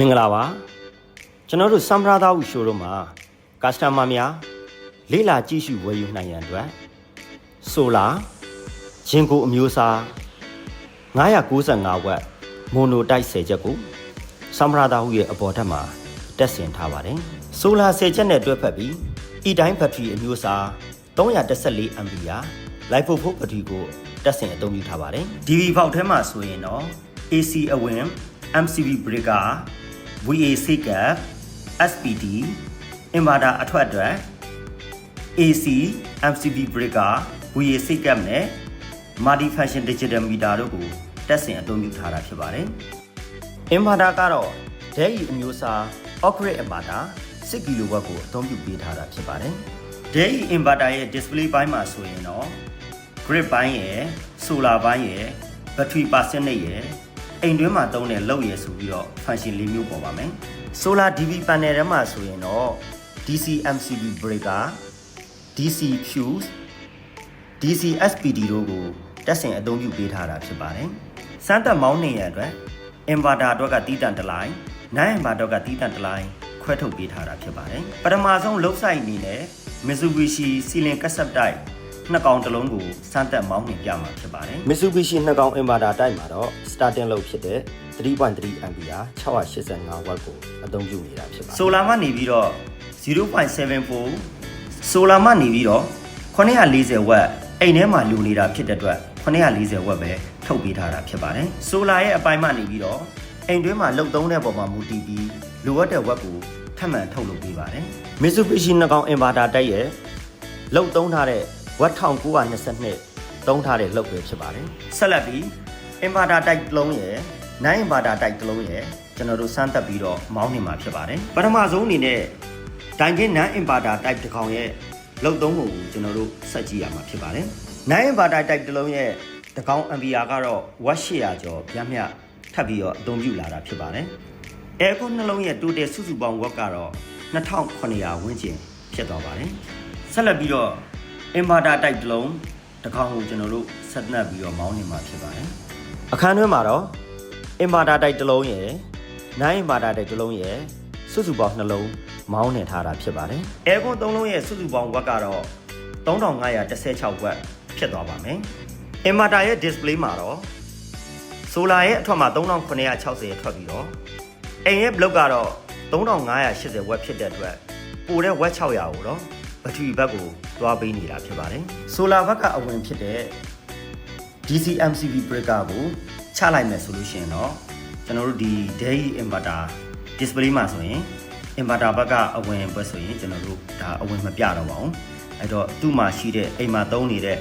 မင်္ဂလာပါကျွန်တော်တို့စမ်ပရာသာဝရှိုးတို့မှာကစတမာများလေးလာကြည့်ရှုဝယ်ယူနိုင်ရန်အတွက်ဆိုလာဂျင်ကိုအမျိုးအစား995ဝက်မိုနိုတိုက်10ချက်ကိုစမ်ပရာသာဝရဲ့အပေါ်ထက်မှာတက်ဆင်ထားပါတယ်ဆိုလာ10ချက်နဲ့တွဲဖက်ပြီးဤတိုင်းဘက်ထရီအမျိုးအစား314 ampere လိုက်ဖို့ဖို့ဘက်ထရီကိုတက်ဆင်အသုံးပြုထားပါတယ် DV ပေါက်ထဲမှာဆိုရင်တော့ AC အဝင် MCB breaker VA cap SPD inverter အထွက်အတွက် AC MCB breaker VA cap နဲ့ multi function digital meter တို့ကိုတက်ဆင်အသုံးပြုထားတာဖြစ်ပါတယ်။ inverter ကတော့ဒဲဤအမျိုးအစား operate inverter 6 kW ကိုအသုံးပြုပေးထားတာဖြစ်ပါတယ်။ဒဲဤ inverter ရဲ့ display ဘိုင်းမှာဆိုရင်တော့ grid ဘိုင်းရယ် solar ဘိုင်းရယ် battery percentage ရယ် အိမ်တွင်းမှာသုံးတဲ့လောက်ရယ်ဆိုပြီးတော့ function လေးမျိုးပေါ်ပါမယ်။ solar DV panel ထဲမှာဆိုရင်တော့ DC MCB breaker DC fuse DC SPD တို့ကိုတက်ဆင်အသုံးပြုပေးထားတာဖြစ်ပါတယ်။စမ်းသပ်မောင်းနေရတဲ့အတွက် inverter အတွက်ကတီးတန့်တစ်လိုင်း non inverter ကတီးတန့်တစ်လိုင်းခွဲထုတ်ပေးထားတာဖြစ်ပါတယ်။ပထမဆုံးလုတ်ဆိုင်အနေနဲ့ Mitsubishi Ceiling Cassette Type နှစ်ကောင်တစ်လုံးကိုစမ်းသပ်မောင်းနှင်ပြမှာဖြစ်ပါတယ်။ Mitsubishi နှစ်ကောင် inverter တိုက်မှာတော့ starting လုပ်ဖြစ်တဲ့3.3 ampere 685 watt ကိုအသုံးပြုနေတာဖြစ်ပါတယ်။ solar မှနေပြီးတော့0.74 solar မှနေပြီးတော့940 watt အိမ်ထဲမှာလူနေတာဖြစ်တဲ့အတွက်940 watt ပဲထုတ်ပေးထားတာဖြစ်ပါတယ်။ solar ရဲ့အပိုင်းမှနေပြီးတော့အိမ်တွင်းမှာလုံသုံးတဲ့ပုံမှာမူတည်ပြီးလိုအပ်တဲ့ watt ကိုထပ်မံထုတ်လုပ်ပေးပါတယ်။ Mitsubishi နှစ်ကောင် inverter တိုက်ရဲ့လုံသုံးထားတဲ့ watt 1922သုံးထားတဲ့လုပ်ပဲဖြစ်ပါတယ်။ဆက်လက်ပြီး inverter တိုက်တစ်လုံးရဲ့9 inverter တိုက်တစ်လုံးရဲ့ကျွန်တော်တို့စမ်းသပ်ပြီးတော့မောင်းနေမှာဖြစ်ပါတယ်။ပထမဆုံးအနေနဲ့ဒိုင်ကင်း9 inverter type တစ်ကောင်ရဲ့လုံသုံးပုံကိုကျွန်တော်တို့ဆက်ကြည့်ရမှာဖြစ်ပါတယ်။9 inverter type တစ်လုံးရဲ့တကောင် ampere ကတော့ watt 800ကျော်ပြမျှထပ်ပြီးတော့အသုံးပြုလာတာဖြစ်ပါတယ်။ aircon နှလုံးရဲ့ total စုစုပေါင်း watt ကတော့2900ဝန်းကျင်ဖြစ်သွားပါတယ်။ဆက်လက်ပြီးတော့ inverter type တစ်လုံးတစ်ကောင်ကိုကျွန်တော်တို့ဆက်နှပ်ပြီးတော့မောင်းနေမှာဖြစ်ပါတယ်။အခန်းတွင်းမှာတော့ inverter type တစ်လုံးရယ်9 inverter type တစ်လုံးရယ်စုစုပေါင်းနှလုံးမောင်းနေထားတာဖြစ်ပါတယ်။ aircon 3လုံးရဲ့စုစုပေါင်း watt ကတော့3516 watt ဖြစ်သွားပါမယ်။ inverter ရဲ့ display မှာတော့ solar ရဲ့အထွက်မှာ3960ထွက်ပြီးတော့အိမ်ရဲ့ block ကတော့3580 watt ဖြစ်တဲ့အတွက်ပိုတဲ့ watt 600ကိုတော့ ဘက်ထရီဘက်ကိုသွားပေးနေတာဖြစ်ပါတယ်။ solar ဘက်ကအဝင်ဖြစ်တဲ့ DC MCB breaker ကိုချလိုက်မယ်ဆိုလို့ရှိရင်တော့ကျွန်တော်တို့ဒီ day inverter display မှာဆိုရင် inverter ဘက်ကအဝင်ဘက်ဆိုရင်ကျွန်တော်တို့ဒါအဝင်မပြတော့ပါဘူးအဲ့တော့သူ့မှာရှိတဲ့အိမ်မှာသုံးနေတဲ့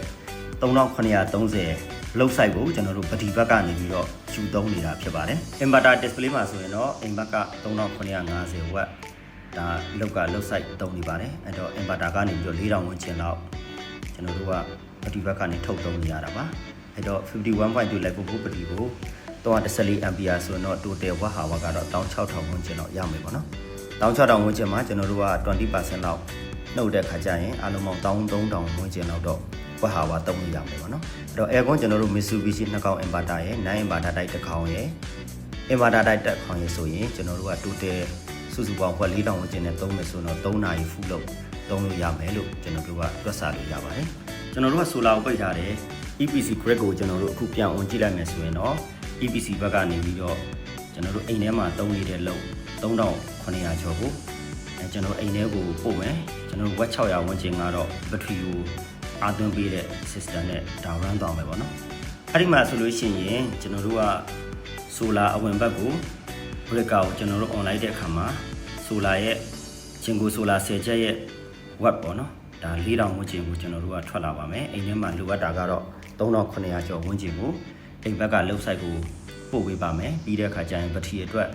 3930လောက်ဆိုင်ကိုကျွန်တော်တို့ပတိဘက်ကနေပြီးတော့ယူသုံးနေတာဖြစ်ပါတယ် inverter display မှာဆိုရင်တော့အိမ်ဘက်က3950 watt ဒါလောက်ကလောက်ဆိုင်သုံးနေပါတယ်အဲ့တော့ inverter ကနေပြီးတော့4000ဝန်းကျင်လောက်ကျွန်တော်တို့ကပတိဘက်ကနေထုတ်သုံးနေရတာပါအဲ့တော့51.2 level ဘုပတိကို314 ampere ဆိုတော့ total watt hour ကတော့16000ဝန်းကျင်လောက်ရမယ်ပေါ့နော်16000ဝန်းကျင်မှာကျွန်တော်တို့က20%လောက်နှုတ်တဲ့ခါကျရင်အလုံးပေါင်း13000ဝန်းကျင်လောက်တော့ဝက်ဟာဝါသုံးလို့ရမယ်ပေါ့နော်အဲ့တော့ aircon ကျွန်တော်တို့ Mitsubishi နှစ်ကောင် inverter ရယ်9 inverter တိုက်တစ်ကောင်ရယ် inverter တိုက်တစ်ကောင်ရယ်ဆိုရင်ကျွန်တော်တို့က total စုစုပေါင်းဝက်4000ဝန်းကျင်နဲ့သုံးမယ်ဆိုတော့3နာရီဖူးလို့သုံးလို့ရမယ်လို့ကျွန်တော်တို့ကတွက်ဆလို့ရပါတယ်ကျွန်တော်တို့က solar ကိုပိတ်ထားတယ် EPC grid ကိုကျွန်တော်တို့အခုပြန်ဝင်ကြည့်လိုက်မယ်ဆိုရင်တော့ EPC ဘက်ကနေပြီးတော့ကျွန်တော်တို့အိမ်ထဲမှာသုံးနေတဲ့လုံ3900ကျော်ကိုအဲကျွန်တော်အိမ်ထဲကိုပို့မယ်ကျွန်တော် web 600ဝန်းကျင်ကတော့ဘက်ထရီကိုအားသွင်းပေးတဲ့ system နဲ့ဒါ run သွားမယ်ပေါ့နော်အဲ့ဒီမှာဆိုလို့ရှိရင်ကျွန်တော်တို့က solar အဝင်ဘက်ကို breaker ကိုကျွန်တော်တို့ online တဲ့အခါမှာ solar ရဲ့ချင်းကို solar 10ချက်ရဲ့ watt ပေါ့နော်ဒါ4000ဝန်းကျင်ကိုကျွန်တော်တို့ကထွက်လာပါမယ်အိမ်ထဲမှာလိုအပ်တာကတော့3900ကျော်ဝန်းကျင်ကိုအိမ်ဘက်ကလှုပ်ဆိုင်ကိုပို့ပေးပါမယ်ပြီးတဲ့အခါကျရင်ဘက်ထရီအတွက်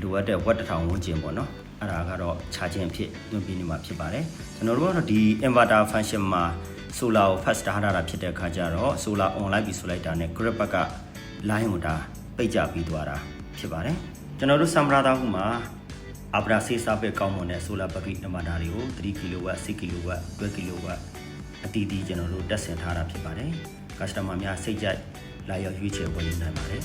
လိုအပ်တဲ့ watt 1000ဝန်းကျင်ပေါ့နော်အဲ့ဒါကတော့ခြားခြင်းဖြစ်တွင်းပြနေမှာဖြစ်ပါတယ်ကျွန်တော်တို့ကတော့ဒီ inverter function မှာ solar ကို fast ထားတာဖြစ်တဲ့အခါကျတော့ solar on လိုက်ပြီးဆိုလိုက်တာနဲ့ grid ဘက်က line ကိုဒါပိတ်ကြပြီးသွားတာဖြစ်ပါတယ် ကျွန်တော်တို့ samrata ခုမှာအပရာစေးစားပဲကောင်းမွန်တဲ့ solar battery inverter တွေကို3 kW 6 kW 12 kW အတီးတီးကျွန်တော်တို့တက်ဆင်ထားတာဖြစ်ပါတယ် customer များစိတ်ကြိုက်လာရောက်ရွေးချယ်ဝယ်ယူနိုင်ပါတယ်